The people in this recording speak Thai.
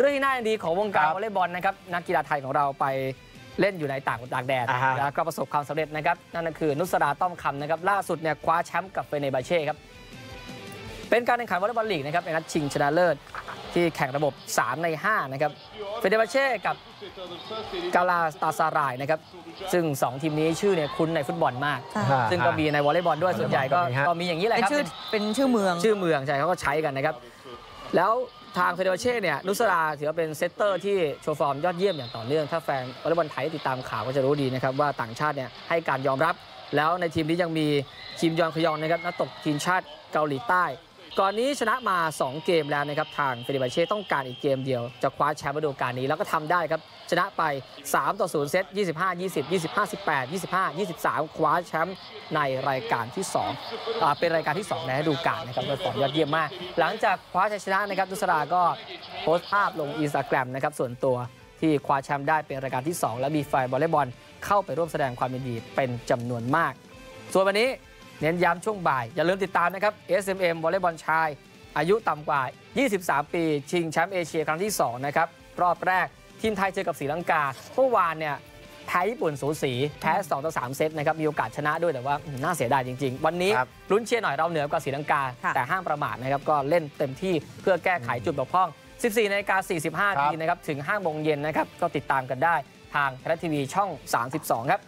เรื่องที่น่ายินดีของวงการครับวอลเลย์บอลนะครับนักกีฬาไทยของเราไปเล่นอยู่ในต่างต่างแดนอ่าฮะแล้วก็ประสบความสำเร็จนะครับนั่นก็คือนุสราต้อมคำนะครับล่าสุดเนี่ยคว้าแชมป์กับเฟเนบาเช่ครับเป็นการแข่งขันวอลเลย์บอลลีกนะครับในนัดชิงชนะเลิศที่แข่งระบบ 3 ใน 5 นะครับเฟเนบาเช่กับกาลาสตาซารายนะครับ ซึ่ง 2 ทีมนี้ชื่อเนี่ยคุ้นในฟุตบอลมากค่ะซึ่งก็มีในวอลเลย์บอลด้วยส่วนใหญ่ก็มีฮะก็มีอย่างนี้แหละเป็นครับชื่อเป็นชื่อเมือง ชื่อเมืองใช่เขาก็ใช้กันนะครับ แล้วทางเฟเดอรเช่เนี่ยนุสราถือว่าเป็นเซตเตอร์ที่โชว์ฟอร์มยอดเยี่ยมอย่างต่อเนื่อง ถ้าแฟนวอลเลย์บอลไทยติดตามข่าวก็จะรู้ดีนะครับว่าต่างชาติเนี่ยให้การยอมรับ แล้วในทีมนี้ยังมีคิมยอนคยองนะครับนักตบทีมชาติเกาหลีใต้ ก่อนนี้ชนะมา 2 เกมแล้วนะครับ ทางเฟเดเรเช่ต้องการอีกเกมเดียว จะคว้าแชมป์ฤดูกาลนี้แล้วก็ทำได้ครับ ชนะไป 3 ต่อ 0 เซต 25 20 25 18 25 23 คว้าแชมป์ในรายการที่2อ่าเป็นรายการที่ 2 ในฤดูกาลนะครับโดยฟอร์มยอดเยี่ยมมาก หลังจากคว้าชัยชนะนะครับนุสราก็โพสต์ภาพลงอินสตาแกรมนะครับส่วนตัวที่คว้าแชมป์ได้เป็นรายการที่ 2 และมีแฟนวอลเลย์บอลเข้าไปร่วมแสดงความยินดีเป็นจำนวนมาก ส่วนวันนี้ เน้นย้ำช่วงบ่าย อย่าลืมติดตามนะครับ SMM วอลเลย์บอลชาย อายุต่ำกว่า 23 ปี ชิงแชมป์เอเชียครั้งที่ 2 นะครับ รอบแรก ทีมไทยเจอกับศรีลังกาเมื่อวานเนี่ยแพ้ญี่ปุ่นสูสีแพ้2ต่อ3เซตนะครับมีโอกาสชนะด้วยแต่ว่าอืมน่าเสียดายจริง ๆ วันนี้ครับลุ้นเชียร์หน่อยเราเหนือกว่าศรีลังกาค่ะแต่ห้ามประมาทนะครับก็เล่นเต็มที่เพื่อแก้ไขจุดบกพร่อง 14นาฬิกา45นาทีนะครับถึง5โมงเย็นนะครับก็ติดตามกันได้ทางไทยรัฐทีวีช่อง 32 ครับ